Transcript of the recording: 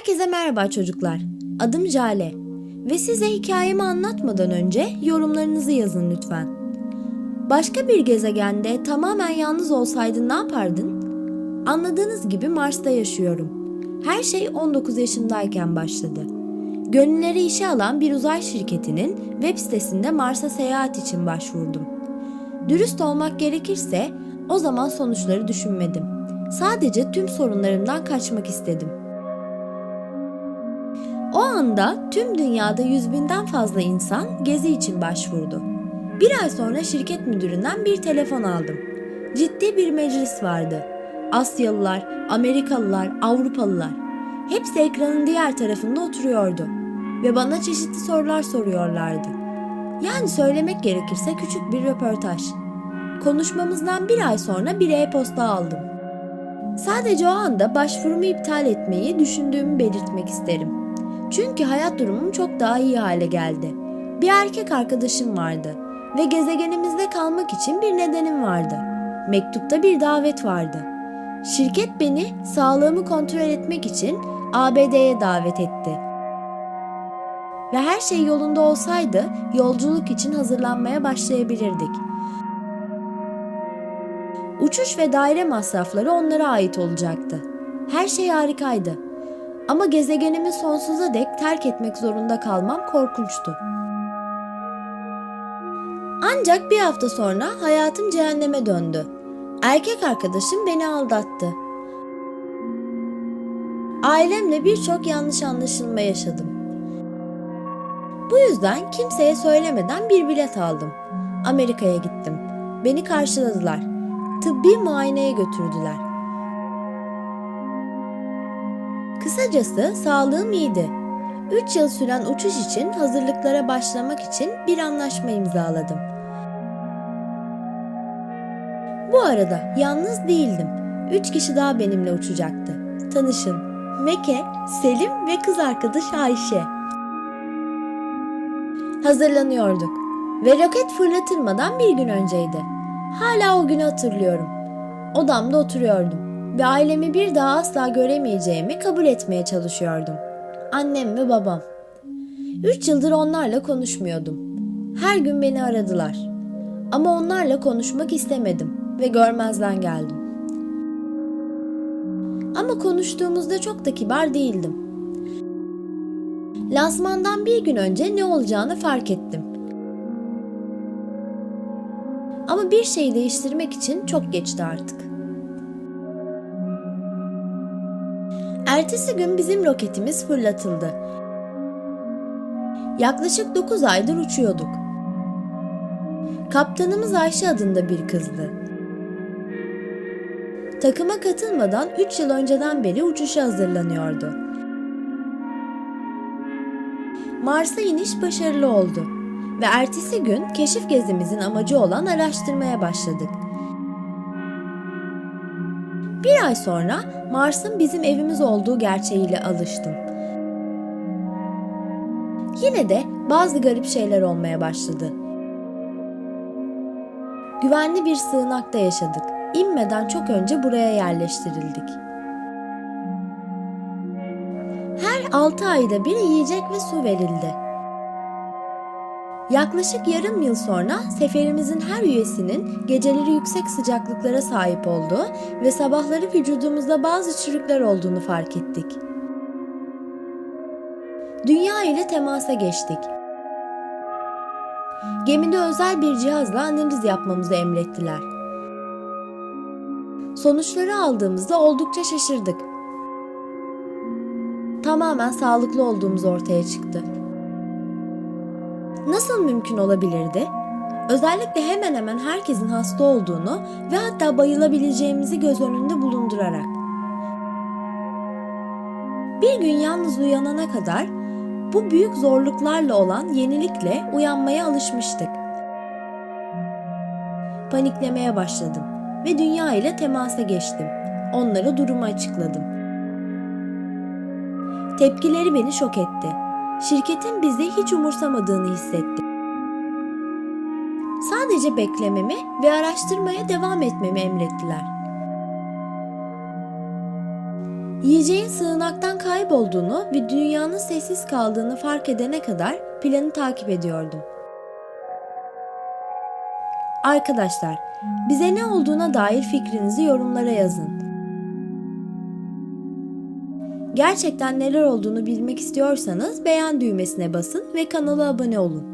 Herkese merhaba çocuklar. Adım Jale ve size hikayemi anlatmadan önce yorumlarınızı yazın lütfen. Başka bir gezegende tamamen yalnız olsaydın ne yapardın? Anladığınız gibi Mars'ta yaşıyorum. Her şey 19 yaşındayken başladı. Gönülleri işe alan bir uzay şirketinin web sitesinde Mars'a seyahat için başvurdum. Dürüst olmak gerekirse o zaman sonuçları düşünmedim. Sadece tüm sorunlarımdan kaçmak istedim. O anda tüm dünyada yüz binden fazla insan gezi için başvurdu. Bir ay sonra şirket müdüründen bir telefon aldım. Ciddi bir meclis vardı. Asyalılar, Amerikalılar, Avrupalılar. Hepsi ekranın diğer tarafında oturuyordu. Ve bana çeşitli sorular soruyorlardı. Yani söylemek gerekirse küçük bir röportaj. Konuşmamızdan bir ay sonra bir e-posta aldım. Sadece o anda başvurumu iptal etmeyi düşündüğümü belirtmek isterim. Çünkü hayat durumum çok daha iyi hale geldi. Bir erkek arkadaşım vardı ve gezegenimizde kalmak için bir nedenim vardı. Mektupta bir davet vardı. Şirket beni sağlığımı kontrol etmek için ABD'ye davet etti. Ve her şey yolunda olsaydı yolculuk için hazırlanmaya başlayabilirdik. Uçuş ve daire masrafları onlara ait olacaktı. Her şey harikaydı. Ama gezegenimi sonsuza dek terk etmek zorunda kalmam korkunçtu. Ancak bir hafta sonra hayatım cehenneme döndü. Erkek arkadaşım beni aldattı. Ailemle birçok yanlış anlaşılma yaşadım. Bu yüzden kimseye söylemeden bir bilet aldım. Amerika'ya gittim. Beni karşıladılar. Tıbbi muayeneye götürdüler. Kısacası sağlığım iyiydi. 3 yıl süren uçuş için hazırlıklara başlamak için bir anlaşma imzaladım. Bu arada yalnız değildim. 3 kişi daha benimle uçacaktı. Tanışın. Meke, Selim ve kız arkadaş Ayşe. Hazırlanıyorduk ve roket fırlatılmadan bir gün önceydi. Hala o günü hatırlıyorum. Odamda oturuyordum ve ailemi bir daha asla göremeyeceğimi kabul etmeye çalışıyordum. Annem ve babam. Üç yıldır onlarla konuşmuyordum. Her gün beni aradılar. Ama onlarla konuşmak istemedim ve görmezden geldim. Ama konuştuğumuzda çok da kibar değildim. Lansmandan bir gün önce ne olacağını fark ettim. Ama bir şey değiştirmek için çok geçti artık. Ertesi gün bizim roketimiz fırlatıldı. Yaklaşık 9 aydır uçuyorduk. Kaptanımız Ayşe adında bir kızdı. Takıma katılmadan 3 yıl önceden beri uçuşa hazırlanıyordu. Mars'a iniş başarılı oldu ve ertesi gün keşif gezimizin amacı olan araştırmaya başladık. Bir ay sonra Mars'ın bizim evimiz olduğu gerçeğiyle alıştım. Yine de bazı garip şeyler olmaya başladı. Güvenli bir sığınakta yaşadık. İnmeden çok önce buraya yerleştirildik. Her 6 ayda bir yiyecek ve su verildi. Yaklaşık yarım yıl sonra seferimizin her üyesinin geceleri yüksek sıcaklıklara sahip olduğu ve sabahları vücudumuzda bazı çürükler olduğunu fark ettik. Dünya ile temasa geçtik. Gemide özel bir cihazla analiz yapmamızı emrettiler. Sonuçları aldığımızda oldukça şaşırdık. Tamamen sağlıklı olduğumuz ortaya çıktı. Nasıl mümkün olabilirdi? Özellikle hemen hemen herkesin hasta olduğunu ve hatta bayılabileceğimizi göz önünde bulundurarak. Bir gün yalnız uyanana kadar bu büyük zorluklarla olan yenilikle uyanmaya alışmıştık. Paniklemeye başladım ve dünya ile temasa geçtim. Onlara durumu açıkladım. Tepkileri beni şok etti. Şirketin bizi hiç umursamadığını hissettim. Sadece beklememi ve araştırmaya devam etmemi emrettiler. Yiyeceğin sığınaktan kaybolduğunu ve dünyanın sessiz kaldığını fark edene kadar planı takip ediyordum. Arkadaşlar, bize ne olduğuna dair fikrinizi yorumlara yazın. Gerçekten neler olduğunu bilmek istiyorsanız beğen düğmesine basın ve kanala abone olun.